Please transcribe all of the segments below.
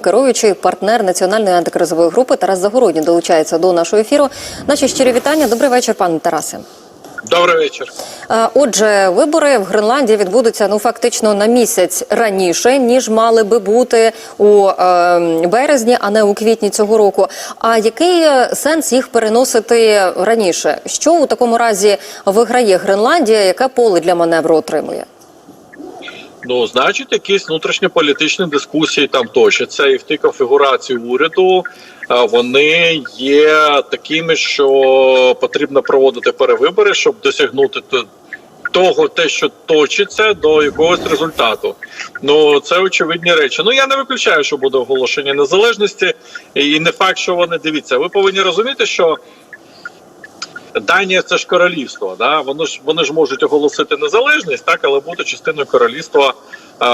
Керуючий партнер національної антикризової групи Тарас Загородній долучається до нашого ефіру. Наші щирі вітання. Добрий вечір, пане Тарасе. Добрий вечір. Е, Отже, вибори в Гренландії відбудуться ну фактично на місяць раніше, ніж мали би бути у е, березні, а не у квітні цього року. А який е, сенс їх переносити раніше? Що у такому разі виграє Гренландія? Яке поле для маневру отримує? Ну, значить, якісь внутрішньополітичні дискусії там точаться, і в тій конфігурації уряду е, вони є такими, що потрібно проводити перевибори, щоб досягнути того, те, що точиться, до якогось результату. Ну це очевидні речі. Ну я не виключаю, що буде оголошення незалежності, і не факт, що вони дивіться. Ви повинні розуміти, що. Данія це ж королівство, да вони ж вони ж можуть оголосити незалежність, так але бути частиною королівства е,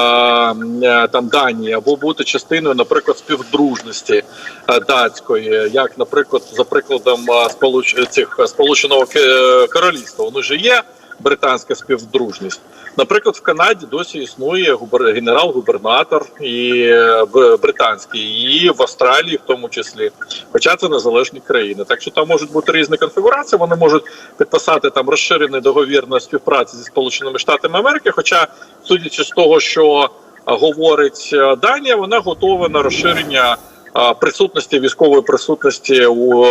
е, там Данії, або бути частиною, наприклад, співдружності е, датської, як, наприклад, за прикладом е, сполуч цих е, сполученого Ке- королівства. Воно ж є британська співдружність. Наприклад, в Канаді досі існує губер... генерал-губернатор і е, британський, і в Австралії, в тому числі, хоча це незалежні країни. Так що там можуть бути різні конфігурації. Вони можуть підписати там розширений договір на співпраці зі Сполученими Штатами Америки. Хоча, судячи з того, що говорить е, Данія, вона готова на розширення присутності військової присутності у.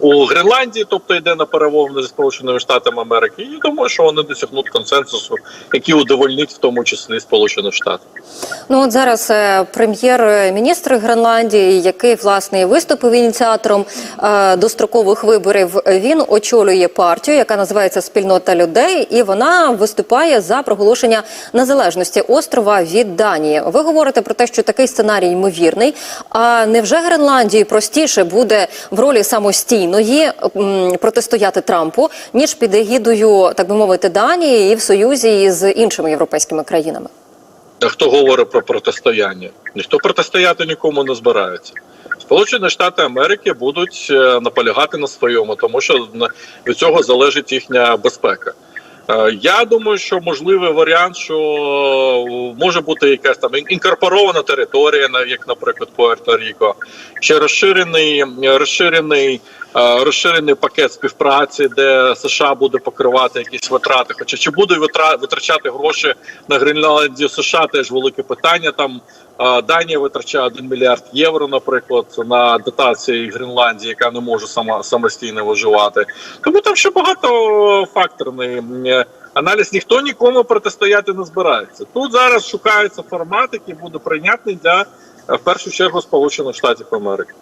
У Гренландії, тобто йде на перемовини зі Сполученими Штатами Америки, і думаю, що вони досягнуть консенсусу, який удовольнить в тому числі Сполучені Штати. Ну от зараз е, прем'єр-міністр Гренландії, який власне виступив ініціатором е, дострокових виборів, він очолює партію, яка називається Спільнота людей, і вона виступає за проголошення незалежності острова від Данії. Ви говорите про те, що такий сценарій ймовірний. А невже Гренландії простіше буде в ролі самостійної м, протистояти Трампу, ніж під егідою, так би мовити, Данії і в союзі з іншими європейськими країнами? А хто говорить про протистояння? Ніхто протистояти нікому не збирається. Сполучені Штати Америки будуть е, наполягати на своєму, тому що від цього залежить їхня безпека. Е, Я думаю, що можливий варіант, що може бути якась там інкорпорована територія, як, наприклад, Пуерто-Ріко, ще розширений, розширений, розширений пакет співпраці, де США буде покривати якісь витрати. Хоча чи буде витра- витрачати гроші на Гренландію США, теж велике питання. Там е, Данія витрачає 1 мільярд євро, наприклад, на дотації Гренландії, яка не може сама самостійно виживати. Тому там ще багато факторний е, аналіз. Ніхто нікому протистояти не збирається. Тут зараз шукається формат, який буде прийнятний для е, в першу чергу Сполучених Штатів Америки.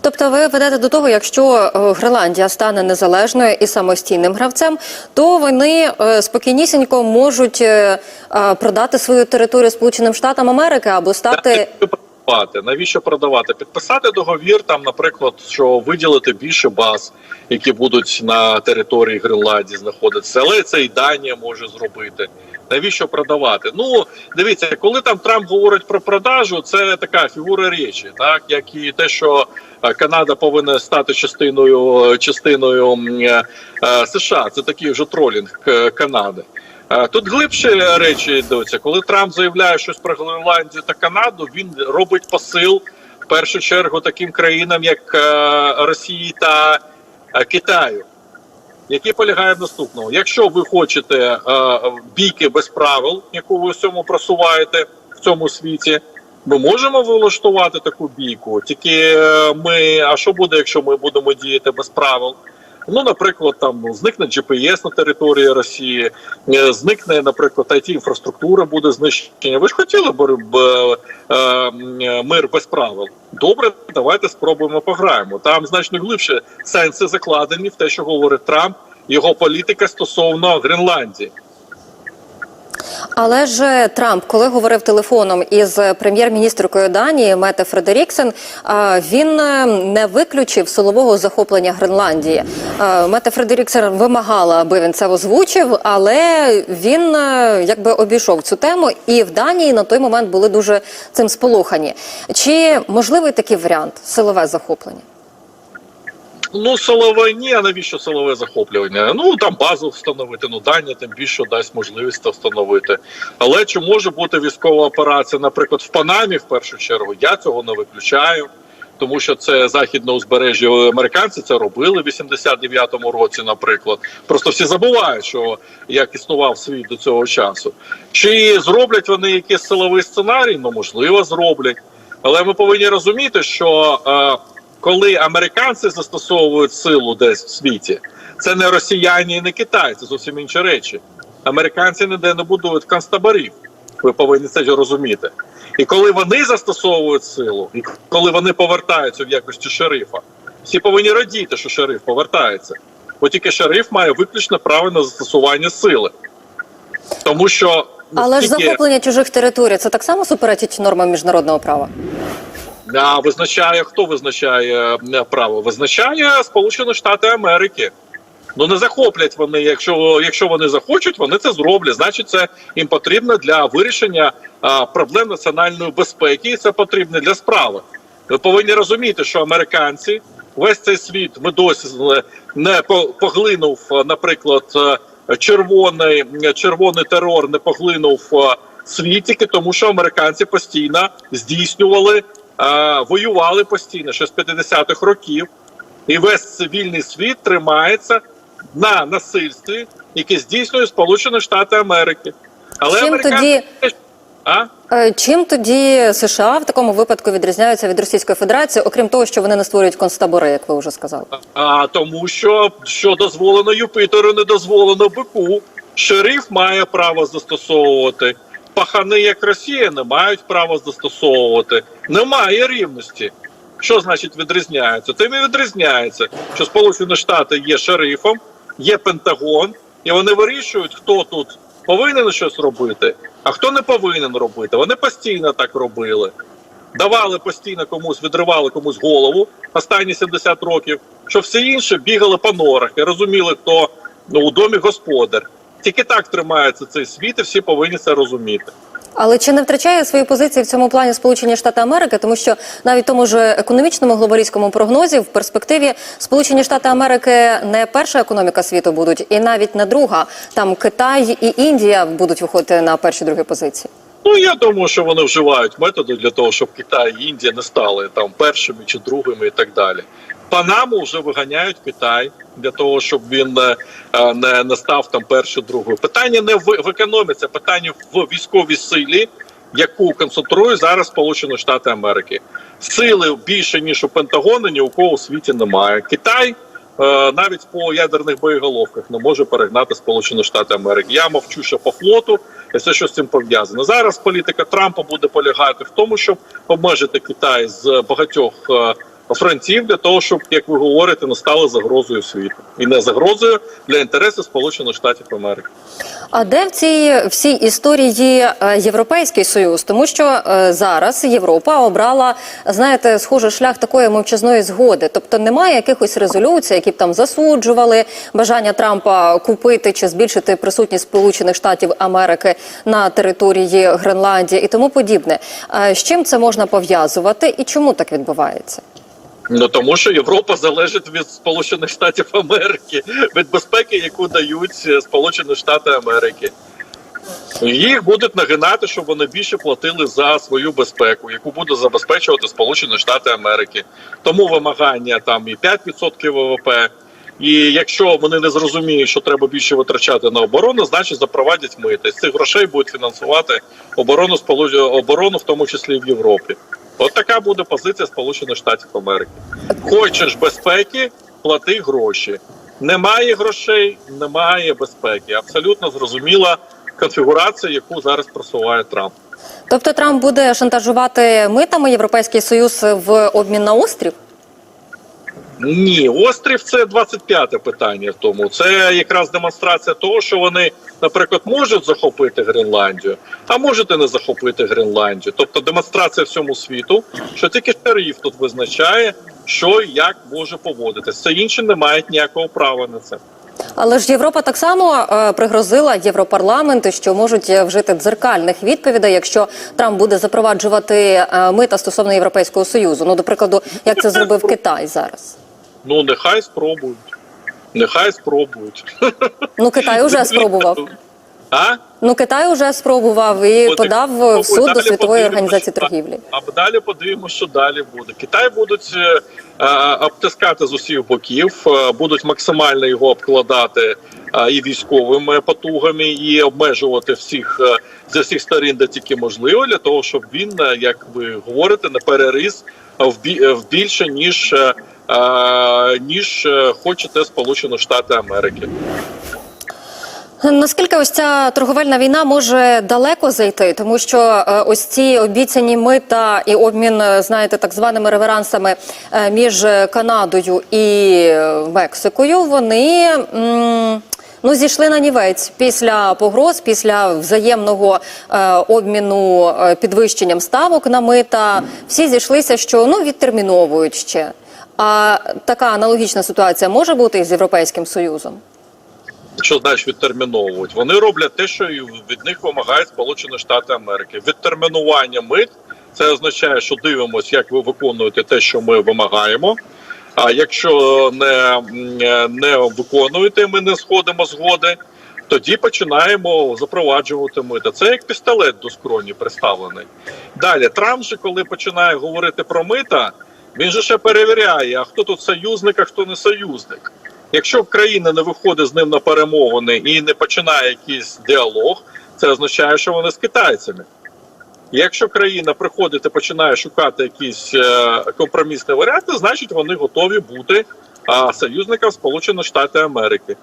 Тобто ви ведете до того, якщо е, Гренландія стане незалежною і самостійним гравцем, то вони е, спокійнісінько можуть е, е, продати свою територію Сполученим Штатам Америки або стати продавати? Навіщо продавати? Підписати договір, там, наприклад, що виділити більше баз, які будуть на території Гренландії знаходитися, але це і Данія може зробити. Навіщо продавати? Ну дивіться, коли там Трамп говорить про продажу, це така фігура речі, так як і те, що е, Канада повинна стати частиною частиною е, е, США. Це такий вже тролінг Канади. Тут глибші речі йдуться. Коли Трамп заявляє щось про Гренландію та Канаду, він робить посил в першу чергу таким країнам, як Росії та Китаю, який полягає в наступному: якщо ви хочете е, бійки без правил, яку ви в цьому просуваєте в цьому світі. Ми можемо влаштувати таку бійку, тільки е, ми. А що буде, якщо ми будемо діяти без правил? Ну, наприклад, там зникне GPS на території Росії, е, зникне, наприклад, it інфраструктура буде знищення. Ви ж хотіли б е, е, мир без правил? Добре, давайте спробуємо пограємо. Там значно глибше сенси закладені в те, що говорить Трамп, його політика стосовно Гренландії. Але ж Трамп, коли говорив телефоном із прем'єр-міністркою Данії Мете Фредеріксен, він е, не виключив силового захоплення Гренландії. Мете Фредеріксен вимагала, аби він це озвучив, але він е, якби обійшов цю тему, і в Данії на той момент були дуже цим сполохані. Чи можливий такий варіант силове захоплення? Ну, силове ні, а навіщо силове захоплювання? Ну там базу встановити, ну Данія тим більше дасть можливість встановити. Але чи може бути військова операція, наприклад, в Панамі в першу чергу? Я цього не виключаю, тому що це західне узбережжя. Американці це робили в 89-му році, наприклад. Просто всі забувають, що як існував світ до цього часу. Чи зроблять вони якийсь силовий сценарій? Ну можливо, зроблять. Але ми повинні розуміти, що е, коли американці застосовують силу десь в світі, це не росіяни і не китайці, зовсім інші речі. Американці ніде не будують концтаборів. Ви повинні це розуміти. І коли вони застосовують силу, і коли вони повертаються в якості шерифа, всі повинні радіти, що шериф повертається. Бо тільки шериф має виключне право на застосування сили. Тому що Але ж захоплення чужих територій це так само суперечить нормам міжнародного права. Визначає хто визначає е, право? Визначає Сполучені Штати Америки. Ну не захоплять вони. Якщо якщо вони захочуть, вони це зроблять. Значить, це їм потрібно для вирішення а, проблем національної безпеки, і це потрібно для справи. Ви повинні розуміти, що американці весь цей світ ми досі не- поглинув, е, наприклад, е, червоний червоний терор не поглинув е, світ тільки тому, що американці постійно здійснювали, е, воювали постійно ще з 50-х років, і весь цивільний світ тримається на насильстві, яке здійснює Сполучені Штати Америки. Але Чим американці... А? Е, Чим тоді США в такому випадку відрізняються від Російської Федерації, окрім того, що вони не створюють концтабори, як ви вже сказали? А тому, що що дозволено Юпітеру, не дозволено бику. Шериф має право застосовувати. Пахани, як Росія, не мають права застосовувати. Немає рівності. Що значить відрізняється? Тим і відрізняється, що Сполучені Штати є шерифом, є Пентагон, і вони вирішують, хто тут повинен щось робити, а хто не повинен робити. Вони постійно так робили давали постійно комусь, відривали комусь голову останні 70 років, що всі інші бігали по норах і розуміли, хто ну, у домі господар. Тільки так тримається цей світ, і всі повинні це розуміти. Але чи не втрачає свої позиції в цьому плані Сполучені Штати Америки, тому що навіть в тому ж економічному глобалістському прогнозі в перспективі Сполучені Штати Америки не перша економіка світу будуть, і навіть не друга. Там Китай і Індія будуть виходити на перші другі позиції. Ну я думаю, що вони вживають методи для того, щоб Китай і Індія не стали там першими чи другими і так далі. Панаму вже виганяють Китай для того, щоб він не, е, не, не став там першою, другою. Питання не в, в економіці, питання в військовій силі, яку концентрує зараз Сполучені Штати Америки. Сили більше ніж у Пентагону, ні у кого у світі немає. Китай е, навіть по ядерних боєголовках не може перегнати Сполучені Штати Америки. Я мовчу ще по флоту, і все, що з цим пов'язано. Зараз політика Трампа буде полягати в тому, щоб обмежити Китай з багатьох е, фронтів для того, щоб, як ви говорите, не стали загрозою світу і не загрозою для інтересів Сполучених Штатів Америки. А де в цій всій історії е, Європейський Союз? Тому що е, зараз Європа обрала, знаєте, схожий шлях такої мовчазної згоди. Тобто немає якихось резолюцій, які б там засуджували бажання Трампа купити чи збільшити присутність Сполучених Штатів Америки на території Гренландії і тому подібне. Е, З чим це можна пов'язувати і чому так відбувається? Ну тому що Європа залежить від Сполучених Штатів Америки, від безпеки, яку дають е, Сполучені Штати Америки. Їх будуть нагинати, щоб вони більше платили за свою безпеку, яку буде забезпечувати Сполучені Штати Америки. Тому вимагання там і 5% ВВП. І якщо вони не зрозуміють, що треба більше витрачати на оборону, значить запровадять мити. З цих грошей будуть фінансувати оборону оборону, в тому числі в Європі. От така буде позиція Сполучених Штатів Америки. Хочеш безпеки, плати гроші. Немає грошей, немає безпеки. Абсолютно зрозуміла конфігурація, яку зараз просуває Трамп. Тобто Трамп буде шантажувати митами Європейський Союз в обмін на острів? Ні, острів це 25-те питання. Тому це якраз демонстрація того, що вони, наприклад, можуть захопити Гренландію, а можуть і не захопити Гренландію. Тобто демонстрація всьому світу, що тільки шериф тут визначає, що і як може поводитися. Все інше не мають ніякого права на це. Але ж Європа так само е, пригрозила Європарламент, що можуть вжити дзеркальних відповідей, якщо Трамп буде запроваджувати е, мита стосовно Європейського союзу. Ну, до прикладу, як це зробив Китай зараз. Ну нехай спробують. Нехай спробують. Ну Китай уже спробував. А? Ну Китай уже спробував і От, подав в суд до світової організації що- торгівлі. А далі подивимося, що далі буде. Китай будуть е, е, обтискати з усіх боків, е, будуть максимально його обкладати е, і військовими потугами, і обмежувати всіх е, з усіх сторін, де тільки можливо, для того, щоб він, як ви говорите, не переріс в більше ніж. Ніж е, хочете Сполучені Штати Америки. Наскільки ось ця торговельна війна може далеко зайти, тому що е, ось ці обіцяні мита і обмін, е, знаєте, так званими реверансами між Канадою і Мексикою, вони. Ну, зійшли на нівець після погроз, після взаємного обміну підвищенням ставок на мита. Всі зійшлися, що ну відтерміновують ще. А така аналогічна ситуація може бути і з Європейським Союзом. Що значить відтерміновують? Вони роблять те, що від них вимагають Сполучені Штати Америки. Відтермінування мит це означає, що дивимося, як ви виконуєте те, що ми вимагаємо. А якщо не, не виконуєте, ми не сходимо згоди. Тоді починаємо запроваджувати мита. Це як пістолет до скроні приставлений. Далі Трамп же, коли починає говорити про мита, він же ще перевіряє, а хто тут союзник, а хто не союзник. Якщо країна не виходить з ним на перемовини і не починає якийсь діалог, це означає, що вони з китайцями. Якщо країна приходить і починає шукати якісь е, компромісні варіанти, значить вони готові бути а, союзником Сполучених Штатів Америки.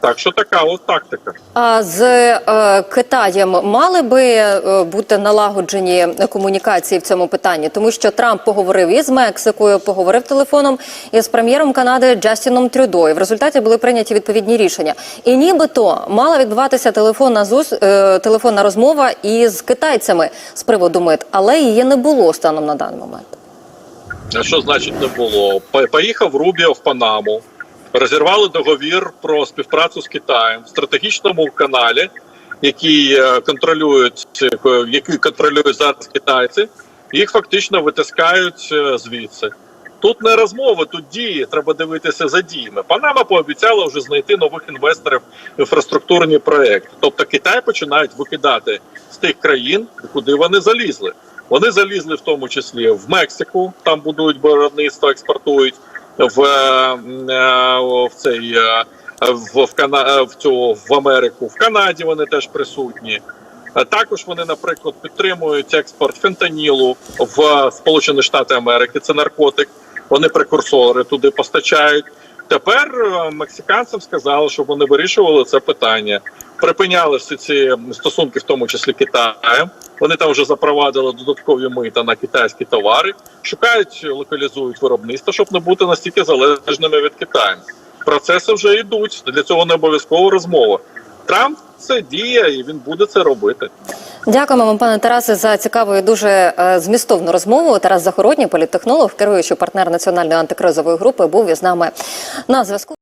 Так що така от тактика. А з е, Китаєм мали би е, бути налагоджені комунікації в цьому питанні, тому що Трамп поговорив із Мексикою, поговорив телефоном із прем'єром Канади Джастіном Трюдо. І в результаті були прийняті відповідні рішення. І нібито мала відбуватися телефонна зус, е, телефонна розмова із китайцями з приводу мит, але її не було станом на даний момент. А що значить не було? Поїхав Рубіо в Панаму, розірвали договір про співпрацю з Китаєм в стратегічному каналі, який е, контролюють, який контролюють зараз китайці. Їх фактично витискають е, звідси. Тут не розмови, тут дії. Треба дивитися за діями. Панама пообіцяла вже знайти нових інвесторів в інфраструктурні проекти. Тобто Китай починають викидати з тих країн, куди вони залізли. Вони залізли в тому числі в Мексику, там будують виробництво, експортують в, е, е, в цей е, в, в, Кана, в цю в Америку. В Канаді вони теж присутні. Також вони, наприклад, підтримують експорт фентанілу в Сполучені Штати Америки. Це наркотик. Вони прекурсори туди постачають. Тепер мексиканцям сказали, щоб вони вирішували це питання. Припиняли всі ці стосунки, в тому числі Китаєм. Вони там вже запровадили додаткові мита на китайські товари, шукають, локалізують виробництво, щоб не бути настільки залежними від Китаю. Процеси вже йдуть. Для цього не обов'язково розмова. Трамп це діє, і він буде це робити. Дякуємо вам, пане Тарасе, за цікаву і дуже е, змістовну розмову. Тарас Загородній, політтехнолог, керуючий партнер національної антикризової групи, був із нами на зв'язку.